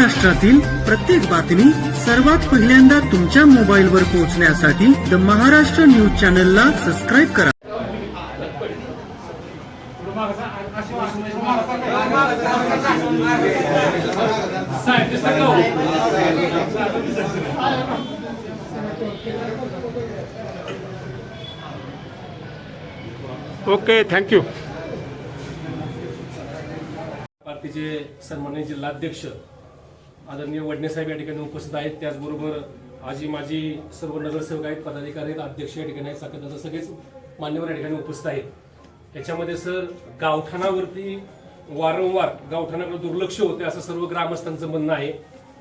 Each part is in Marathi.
महाराष्ट्रातील प्रत्येक बातमी सर्वात पहिल्यांदा तुमच्या मोबाईलवर पोहोचण्यासाठी द महाराष्ट्र न्यूज चॅनलला सबस्क्राईब करा. ओके थँक्यू पार्टीचे सन्माननीय जिल्हाध्यक्ष आदरणीय वडणे साहेब या ठिकाणी उपस्थित आहेत. त्याचबरोबर आजी माझी सर्व नगरसेवक आहेत पदाधिकारी आहेत अध्यक्ष या ठिकाणी आहेत साखरदार सगळेच मान्यवर या ठिकाणी उपस्थित आहेत. याच्यामध्ये सर गावठाणावरती वारंवार गावठाणाकडे दुर्लक्ष होते असं सर्व ग्रामस्थांचं म्हणणं आहे.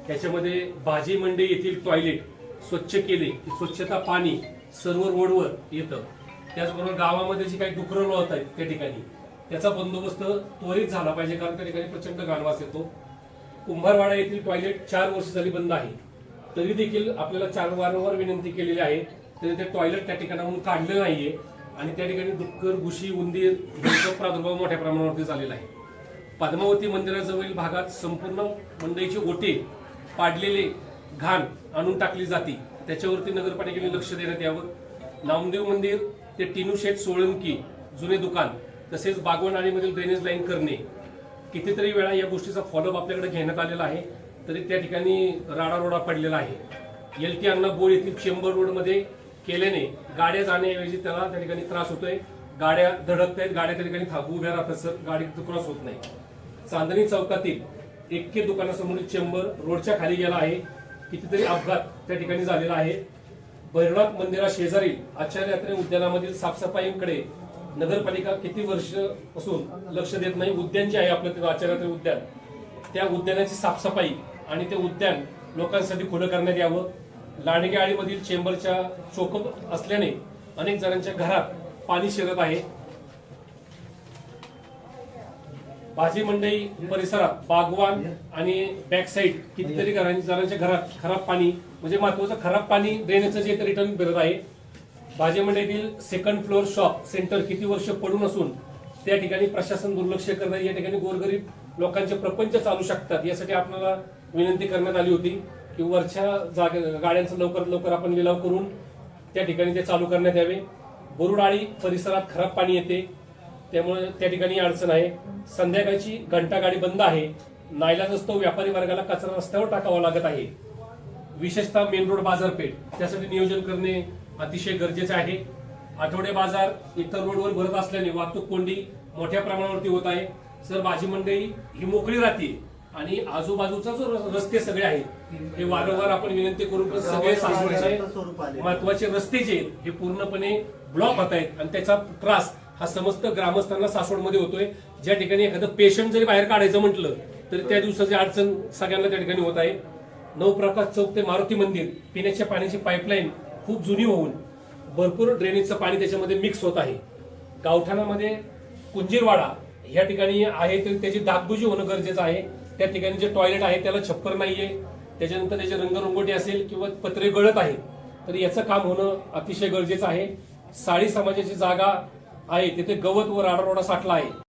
त्याच्यामध्ये भाजी मंडई येथील टॉयलेट स्वच्छ केले की स्वच्छता पाणी सर्व रोडवर येतं. त्याचबरोबर गावामध्ये जी काही डुकरं लोळत आहेत त्या ठिकाणी त्याचा बंदोबस्त त्वरित झाला पाहिजे कारण त्या ठिकाणी प्रचंड गाणवास येतो. कुंभारवाडा येथील टॉयलेट चार वर्ष झाली बंद आहे. तरी देखील आपल्याला चार वारंवार विनंती केलेली आहे. तरी ते टॉयलेट त्या ठिकाणाहून काढलं नाहीये आणि त्या ठिकाणी डुक्कर घुशी उंदीर यांचा प्रादुर्भाव मोठ्या प्रमाणावरती झालेला आहे. पद्मावती मंदिराजवळील भागात संपूर्ण मंडईचे ओटे पाडलेले घाण आणून टाकली जाते. त्याच्यावरती नगरपालिकेने लक्ष देण्यात यावं. नामदेव मंदिर ते टिनू शेठ सोळंकी जुने दुकान तसेच बागवण आणीमधील ड्रेनेज लाईन करणे कितीतरी वेळा या गोष्टीचा फॉलोअप आपल्याकडे घेण्यात आलेला आहे. तरी त्या ठिकाणी राडारोडा पडलेला आहे. एल टी अण्णा बोर येथील चेंबर रोडमध्ये केल्याने गाड्या जाण्याऐवजी त्याला त्या ठिकाणी त्रास होतोय. गाड्या धडकत आहेत गाड्या त्या ठिकाणी थांबू उभ्या राहतात सर गाडी क्रॉस होत नाही. चांदणी चौकातील एक्के दुकानासमोरील चेंबर रोडच्या खाली गेला आहे. कितीतरी अपघात त्या ठिकाणी झालेला आहे. भैरवनाथ मंदिराशेजारी आचार्य यात्रे उद्यानामधील साफसफाईंकडे नगरपालिका किती वर्षपासून लक्ष देत नाही? उद्यान जे आहे आपलं ते आचार्य उद्यान. त्या उद्यानाची साफसफाई आणि ते उद्यान लोकांसाठी खुलं करण्यात यावं. लांडगे आळीमधील चेंबरच्या चोकप असल्याने अनेक जणांच्या घरात पाणी शिरत आहे. भाजी मंडई परिसरात बागवान आणि बॅक साईड कितीतरी घरांच्या जणांच्या घरात खराब पाणी म्हणजे महत्वाचं खराब पाणी ड्रेनेजचं जे रिटर्न फिरत आहे भाजी मंडईतील सेकंड फ्लोअर शॉप सेंटर किती वर्ष पडून असून त्या ठिकाणी प्रशासन दुर्लक्ष करणार या ठिकाणी गोरगरीब लोकांचे प्रपंच चालू शकतात यासाठी आपल्याला विनंती करण्यात आली होती की वरच्या जागे गाड्यांचं लवकरात लवकर आपण लिलाव करून त्या ठिकाणी ते चालू करण्यात यावे. बोरुडाळी परिसरात खराब पाणी येते त्यामुळे त्या ठिकाणी अडचण आहे. संध्याकाळची घंटा गाडी बंद आहे. नाईलाजस्तो व्यापारी वर्गाला कचरा रस्त्यावर टाकावा लागत आहे. विशेषतः मेन रोड बाजारपेठ त्यासाठी नियोजन करणे अतिशय गरजेचे आहे. आठवडे बाजार इतर रोडवर भरत असल्याने वाहतूक कोंडी मोठ्या प्रमाणावरती होत आहे. सर भाजी मंडई ही मोकळी राहते आणि आजूबाजूचा जो रस्ते सगळे आहेत हे वारंवार आपण विनंती करू पण सगळे महत्त्वाचे रस्ते जे हे पूर्णपणे ब्लॉक होत आहेत आणि त्याचा त्रास हा समस्त ग्रामस्थांना सासवडमध्ये होतोय. ज्या ठिकाणी एखादं पेशंट जरी बाहेर काढायचं म्हटलं तरी त्या दिवसाची अडचण सगळ्यांना त्या ठिकाणी होत आहे. नवप्रकाश चौक ते मारुती मंदिर पिण्याच्या पाण्याची पाईपलाईन खूप जुनी होऊन भरपूर ड्रेनेजचं पाणी त्याच्यामध्ये मिक्स होत आहे. गावठाणामध्ये कुंजीरवाडा या ठिकाणी आहे तर त्याची दागदुजी होणं गरजेचं आहे. त्या ठिकाणी जे टॉयलेट आहे त्याला छप्पर नाहीये. त्याच्यानंतर त्याचे रंगरंगोटी असेल किंवा पत्रे गळत आहेत तर याचं काम होणं अतिशय गरजेचं आहे. साळी समाजाची जागा आहे तिथे गवत व राडारोडा साठला आहे.